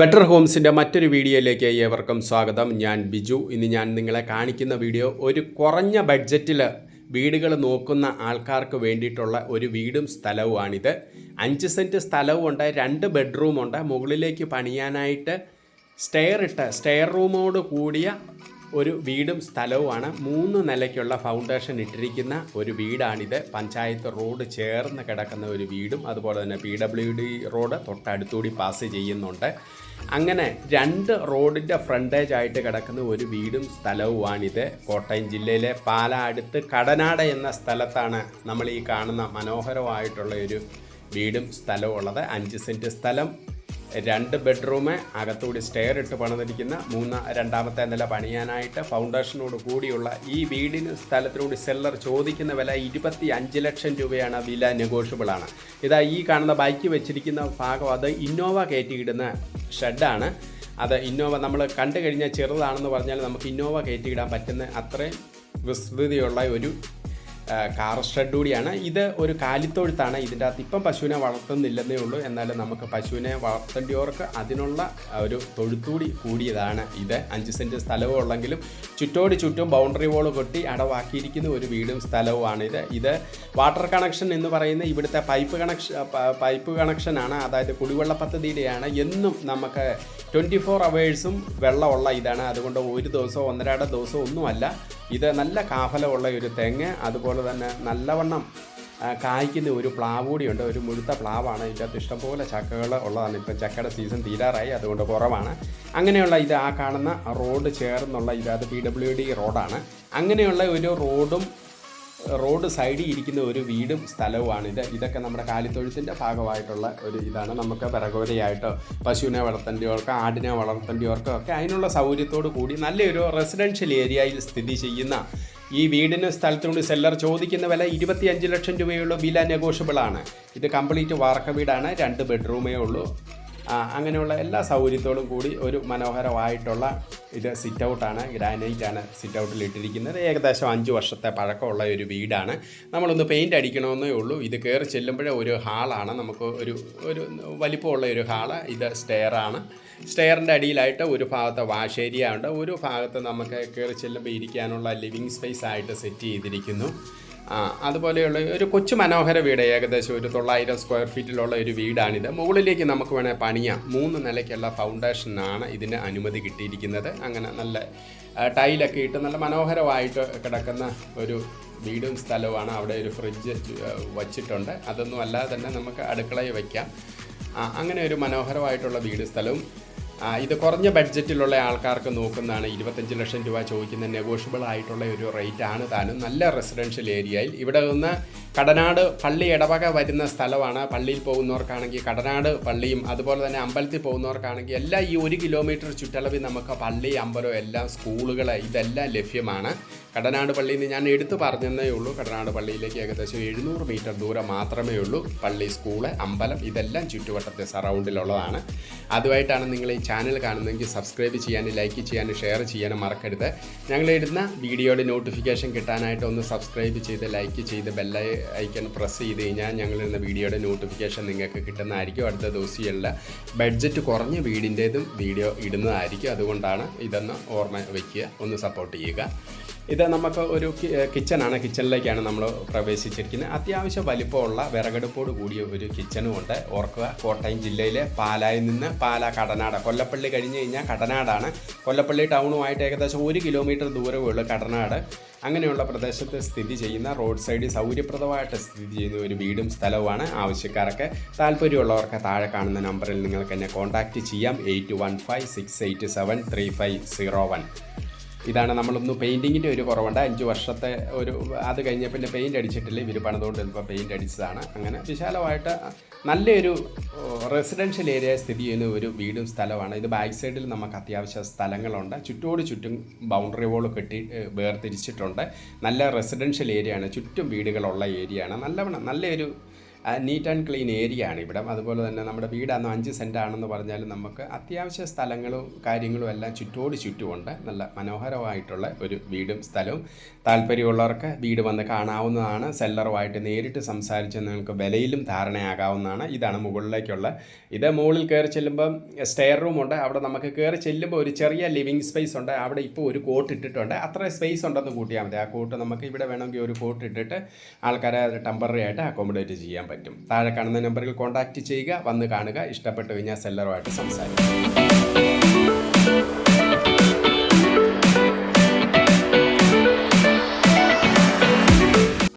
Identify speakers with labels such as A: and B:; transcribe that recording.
A: Better ഹോംസിന്റെ മറ്റൊരു വീഡിയോയിലേക്ക് ഏവർക്കും സ്വാഗതം. ഞാൻ ബിജു. ഇന്ന് ഞാൻ നിങ്ങളെ കാണിക്കുന്ന വീഡിയോ ഒരു കുറഞ്ഞ ബഡ്ജറ്റിൽ വീടുകൾ നോക്കുന്ന ആൾക്കാർക്ക് വേണ്ടിയിട്ടുള്ള ഒരു വീടും സ്ഥലവുമാണിത്. അഞ്ച് സെന്റ് സ്ഥലവുമുണ്ട് രണ്ട് ബെഡ്റൂമുണ്ട്. മുകളിലേക്ക് പണിയാനായിട്ട് സ്റ്റെയർ ഇട്ട് സ്റ്റെയർ റൂമോട് കൂടിയ ഒരു വീടും സ്ഥലവുമാണ്. മൂന്ന് നിലയ്ക്കുള്ള ഫൗണ്ടേഷൻ ഇട്ടിരിക്കുന്ന ഒരു വീടാണിത്. പഞ്ചായത്ത് റോഡ് ചേർന്ന് കിടക്കുന്ന ഒരു വീടും അതുപോലെ തന്നെ പി ഡബ്ല്യു ഡി റോഡ് തൊട്ടടുത്തുകൂടി പാസ് ചെയ്യുന്നുണ്ട്. അങ്ങനെ രണ്ട് റോഡിന്റെ ഫ്രണ്ടേജ് ആയിട്ട് കിടക്കുന്ന ഒരു വീടും സ്ഥലവുമാണിത്. കോട്ടയം ജില്ലയിലെ പാല അടുത്ത് കടനാട് എന്ന സ്ഥലത്താണ് നമ്മൾ ഈ കാണുന്ന മനോഹരമായിട്ടുള്ള ഒരു വീടും സ്ഥലവും ഉള്ളത്. അഞ്ച് സെന്റ് സ്ഥലം രണ്ട് ബെഡ്റൂം അകത്തുകൂടി സ്റ്റെയർ ഇട്ട് പണിതിരിക്കുന്ന മൂന്ന് രണ്ടാമത്തെ നില പണിയാനായിട്ട് ഫൗണ്ടേഷനോട് കൂടിയുള്ള ഈ വീടിന് സ്ഥലത്തിനോട് സെല്ലർ ചോദിക്കുന്ന വില ഇരുപത്തി അഞ്ച് ലക്ഷം രൂപയാണ്. വില നെഗോഷ്യബിൾ ആണ്. ഇതാ ഈ കാണുന്ന ബൈക്ക് വെച്ചിരിക്കുന്ന ഭാഗം അത് ഇന്നോവ കയറ്റിയിടുന്ന ഷെഡാണ് അത് ഇന്നോവ നമ്മൾ കണ്ടു കഴിഞ്ഞാൽ ചെറുതാണെന്ന് പറഞ്ഞാൽ നമുക്ക് ഇന്നോവ കയറ്റിയിടാൻ പറ്റുന്ന അത്രയും വിസ്തൃതിയുള്ള ഒരു കാർ ഷെഡ് കൂടിയാണ്. ഇത് ഒരു കാലിത്തൊഴുത്താണ്. ഇതിന്റെ അകത്ത് ഇപ്പം പശുവിനെ വളർത്തുന്നില്ലെന്നേ ഉള്ളൂ. എന്നാലും നമുക്ക് പശുവിനെ വളർത്തേണ്ടിയവർക്ക് അതിനുള്ള ഒരു തൊഴുത്തൂടി കൂടിയതാണ് ഇത്. അഞ്ച് സെന്റ് സ്ഥലവും ഉള്ളെങ്കിലും ചുറ്റോട് ചുറ്റും ബൗണ്ടറി വോൾ കൊട്ടി അടവാക്കിയിരിക്കുന്ന ഒരു വീടും സ്ഥലവുമാണിത് ഇത്. വാട്ടർ കണക്ഷൻ എന്ന് പറയുന്ന ഇവിടുത്തെ പൈപ്പ് കണക്ഷൻ പൈപ്പ് കണക്ഷനാണ് അതായത് കുടിവെള്ള പദ്ധതിയുടെയാണ്. എന്നും നമുക്ക് ട്വന്റി ഫോർ അവേഴ്സും വെള്ളമുള്ള ഇതാണ്. അതുകൊണ്ട് ഒരു ദിവസമോ ഒന്നരാട ദിവസമോ ഒന്നുമല്ല. ഇത് നല്ല കാഫലമുള്ള ഒരു തെങ്ങ് അതുപോലെ തന്നെ നല്ലവണ്ണം കായ്ക്കുന്ന ഒരു പ്ലാവ് കൂടിയുണ്ട് ഒരു മുഴുത്ത പ്ലാവാണ്. ഇതിന്റെ അകത്ത് ഇഷ്ടംപോലെ ചക്കകൾ ഉള്ളതാണ്. ഇപ്പം ചക്കയുടെ സീസൺ തീരാറായി അതുകൊണ്ട് കുറവാണ്. അങ്ങനെയുള്ള ഇത് ആ കാണുന്ന റോഡ് ചേർന്നുള്ള ഇത് പി ഡബ്ല്യു ഡി റോഡാണ് അങ്ങനെയുള്ള ഒരു റോഡും റോഡ് സൈഡിൽ ഇരിക്കുന്ന ഒരു വീടും സ്ഥലവുമാണ് ഇത്. ഇതൊക്കെ നമ്മുടെ കാലിത്തൊഴുത്തിന്റെ ഭാഗമായിട്ടുള്ള ഒരു ഇതാണ്. നമുക്ക് പിറകോരയായിട്ടോ പശുവിനെ വളർത്തേണ്ടിയവർക്ക് ആടിനെ വളർത്തേണ്ടിയവർക്കോ ഒക്കെ അതിനുള്ള സൗകര്യത്തോട് കൂടി നല്ലൊരു റെസിഡൻഷ്യൽ ഏരിയയിൽ സ്ഥിതി ചെയ്യുന്ന ഈ വീടിന് സ്ഥലത്തിനുണ്ട് സെല്ലർ ചോദിക്കുന്ന വില ഇരുപത്തിയഞ്ച് ലക്ഷം രൂപയുള്ള വില നെഗോഷ്യബിൾ ആണ്. ഇത് കംപ്ലീറ്റ് വാർക്ക വീടാണ്. രണ്ട് ബെഡ്റൂമേ ഉള്ളൂ. അങ്ങനെയുള്ള എല്ലാ സൗകര്യത്തോടും കൂടി ഒരു മനോഹരമായിട്ടുള്ള ഇത് സിറ്റ് ഔട്ടാണ് ഗ്രാനൈറ്റ് ആണ് സിറ്റ് ഔട്ടിൽ ഇട്ടിരിക്കുന്നത്. ഏകദേശം അഞ്ച് വർഷത്തെ പഴക്കമുള്ള ഒരു വീടാണ്. നമ്മളൊന്ന് പെയിന്റ് അടിക്കണമെന്നേ ഉള്ളൂ. ഇത് കയറി ചെല്ലുമ്പോഴേ ഒരു ഹാളാണ് നമുക്ക് ഒരു ഒരു വലിപ്പമുള്ള ഒരു ഹാൾ ഇത് സ്റ്റെയറാണ് സ്റ്റെയറിന്റെ അടിയിലായിട്ട് ഒരു ഭാഗത്ത് വാഷ് ഏരിയ ഉണ്ട്. ഒരു ഭാഗത്ത് നമുക്ക് കയറി ചെല്ലുമ്പോൾ ഇരിക്കാനുള്ള ലിവിങ് സ്പേസ് ആയിട്ട് സെറ്റ് ചെയ്തിരിക്കുന്നു. അതുപോലെയുള്ള ഒരു കൊച്ചു മനോഹര വീട് ഏകദേശം ഒരു തൊള്ളായിരം സ്ക്വയർ ഫീറ്റിലുള്ള ഒരു വീടാണിത്. മുകളിലേക്ക് നമുക്ക് വേണേൽ പണിയാം. മൂന്ന് നിലയ്ക്കുള്ള ഫൗണ്ടേഷനാണ് ഇതിന് അനുമതി കിട്ടിയിരിക്കുന്നത്. അങ്ങനെ നല്ല ടൈലൊക്കെ ഇട്ട് നല്ല മനോഹരമായിട്ട് കിടക്കുന്ന ഒരു വീടും സ്ഥലവുമാണ് അവിടെ ഒരു ഫ്രിഡ്ജ് വച്ചിട്ടുണ്ട്. അതൊന്നും അല്ലാതെ തന്നെ നമുക്ക് അടുക്കളയിൽ വയ്ക്കാം. അങ്ങനെ ഒരു മനോഹരമായിട്ടുള്ള വീട് സ്ഥലവും ഇത് കുറഞ്ഞ ബഡ്ജറ്റിലുള്ള ആൾക്കാർക്ക് നോക്കുന്നതാണ് ഇരുപത്തഞ്ച് ലക്ഷം രൂപ ചോദിക്കുന്ന നെഗോഷ്യബിൾ ആയിട്ടുള്ള ഒരു റേറ്റ് ആണ്. താനും നല്ല റെസിഡൻഷ്യൽ ഏരിയയിൽ ഇവിടെ നിന്ന് കടനാട് പള്ളി ഇടവക വരുന്ന സ്ഥലമാണ്. പള്ളിയിൽ പോകുന്നവർക്കാണെങ്കിൽ കടനാട് പള്ളിയും അതുപോലെ തന്നെ അമ്പലത്തിൽ പോകുന്നവർക്കാണെങ്കിൽ എല്ലാം ഈ ഒരു കിലോമീറ്റർ ചുറ്റളവിൽ നമുക്ക് പള്ളി അമ്പലം എല്ലാം സ്കൂളുകൾ ഇതെല്ലാം ലഭ്യമാണ്. കടനാട് പള്ളിയിൽ നിന്ന് ഞാൻ എടുത്തു പറഞ്ഞതേ ഉള്ളൂ. കടനാട് പള്ളിയിലേക്ക് ഏകദേശം എഴുന്നൂറ് മീറ്റർ ദൂരം മാത്രമേ ഉള്ളൂ. പള്ളി സ്കൂൾ അമ്പലം ഇതെല്ലാം ചുറ്റുവട്ടത്തെ സറൗണ്ടിലുള്ളതാണ്. അതുമായിട്ടാണ് നിങ്ങൾ ഈ ചാനൽ കാണുന്നതെങ്കിൽ സബ്സ്ക്രൈബ് ചെയ്യാനും ലൈക്ക് ചെയ്യാനും ഷെയർ ചെയ്യാനും മറക്കരുത്. ഞങ്ങളിടുന്ന വീഡിയോയുടെ നോട്ടിഫിക്കേഷൻ കിട്ടാനായിട്ട് ഒന്ന് സബ്സ്ക്രൈബ് ചെയ്ത് ലൈക്ക് ചെയ്ത് ബെല്ല ഐക്കൺ പ്രസ് ചെയ്ത് കഴിഞ്ഞാൽ ഞങ്ങളിടുന്ന വീഡിയോയുടെ നോട്ടിഫിക്കേഷൻ നിങ്ങൾക്ക് കിട്ടുന്നതായിരിക്കും. അടുത്ത ദിവസമുള്ള ബഡ്ജറ്റ് കുറഞ്ഞ വീടിന്റേതും വീഡിയോ ഇടുന്നതായിരിക്കും. അതുകൊണ്ടാണ് ഇതൊന്ന് ഓർമ്മ വയ്ക്കുക ഒന്ന് സപ്പോർട്ട് ചെയ്യുക. ഇത് നമുക്ക് ഒരു കിച്ചണാണ് കിച്ചണിലേക്കാണ് നമ്മൾ പ്രവേശിച്ചിരിക്കുന്നത്. അത്യാവശ്യം വലിപ്പമുള്ള വിറകടുപ്പോട് കൂടിയ ഒരു കിച്ചണും ഉണ്ട് ഓർക്കുക കോട്ടയം ജില്ലയിലെ പാലായിൽ നിന്ന് പാല കടനാട്. കൊല്ലപ്പള്ളി കഴിഞ്ഞ് കഴിഞ്ഞാൽ കടനാടാണ്. കൊല്ലപ്പള്ളി ടൗണുമായിട്ട് ഏകദേശം ഒരു കിലോമീറ്റർ ദൂരമേ ഉള്ളൂ കടനാട്. അങ്ങനെയുള്ള പ്രദേശത്ത് സ്ഥിതി ചെയ്യുന്ന റോഡ് സൈഡിൽ സൗകര്യപ്രദമായിട്ട് സ്ഥിതി ചെയ്യുന്ന ഒരു വീടും സ്ഥലവുമാണ് ആവശ്യക്കാരൊക്കെ. താല്പര്യമുള്ളവർക്ക് താഴെ കാണുന്ന നമ്പറിൽ നിങ്ങൾക്ക് എന്നെ കോൺടാക്റ്റ് ചെയ്യാം. Eight one five six eight seven three five zero one. ഇതാണ് നമ്മളൊന്ന് പെയിന്റിങ്ങിന്റെ ഒരു കുറവുണ്ട്. അഞ്ച് വർഷത്തെ ഒരു അത് കഴിഞ്ഞ പിന്നെ പെയിന്റ് അടിച്ചിട്ടില്ല. ഇവർ പണിതുകൊണ്ട് ഇപ്പോൾ പെയിന്റ് അടിച്ചതാണ്. അങ്ങനെ വിശാലമായിട്ട് നല്ലൊരു റെസിഡൻഷ്യൽ ഏരിയ സ്ഥിതി ചെയ്യുന്ന ഒരു വീടും സ്ഥലമാണ് ഇത് ബാക്ക് സൈഡിൽ നമുക്ക് അത്യാവശ്യ സ്ഥലങ്ങളുണ്ട്. ചുറ്റോട് ചുറ്റും ബൗണ്ടറി വോൾ കെട്ടി വേർതിരിച്ചിട്ടുണ്ട്. നല്ല റെസിഡൻഷ്യൽ ഏരിയ ആണ്. ചുറ്റും വീടുകളുള്ള ഏരിയ ആണ്. നല്ലവണ്ണം നല്ലൊരു നീറ്റ് ആൻഡ് ക്ലീൻ ഏരിയ ആണ് ഇവിടം. അതുപോലെ തന്നെ നമ്മുടെ വീടാണ് അഞ്ച് സെന്റ് ആണെന്ന് പറഞ്ഞാലും നമുക്ക് അത്യാവശ്യ സ്ഥലങ്ങളും കാര്യങ്ങളും എല്ലാം ചുറ്റോട് ചുറ്റുമുണ്ട്. നല്ല മനോഹരമായിട്ടുള്ള ഒരു വീടും സ്ഥലവും. താല്പര്യമുള്ളവർക്ക് വീട് വന്ന് കാണാവുന്നതാണ്. സെല്ലറുമായിട്ട് നേരിട്ട് സംസാരിച്ച് നിങ്ങൾക്ക് വിലയിലും ധാരണയാകാവുന്നതാണ്. ഇതാണ് മുകളിലേക്കുള്ള. ഇത് മുകളിൽ കയറി ചെല്ലുമ്പം സ്റ്റെയർ റൂമുണ്ട് അവിടെ നമുക്ക് കയറി ചെല്ലുമ്പോൾ ഒരു ചെറിയ ലിവിങ് സ്പേസ് ഉണ്ട്. അവിടെ ഇപ്പോൾ ഒരു കോട്ട് ഇട്ടിട്ടുണ്ട്. അത്ര സ്പേസ് ഉണ്ടെന്ന് കൂട്ടിയാൽ മതി. ആ കോട്ട് നമുക്ക് ഇവിടെ വേണമെങ്കിൽ ഒരു കോട്ട് ഇട്ടിട്ട് ആൾക്കാരെ ടെമ്പററി ആയിട്ട് അക്കോമഡേറ്റ് ചെയ്യാൻ പറ്റും. താഴെ കാണുന്ന നമ്പറിൽ കോൺടാക്റ്റ് ചെയ്യുക വന്ന് കാണുക ഇഷ്ടപ്പെട്ടു കഴിഞ്ഞാൽ സെല്ലറുമായിട്ട് സംസാരിക്കും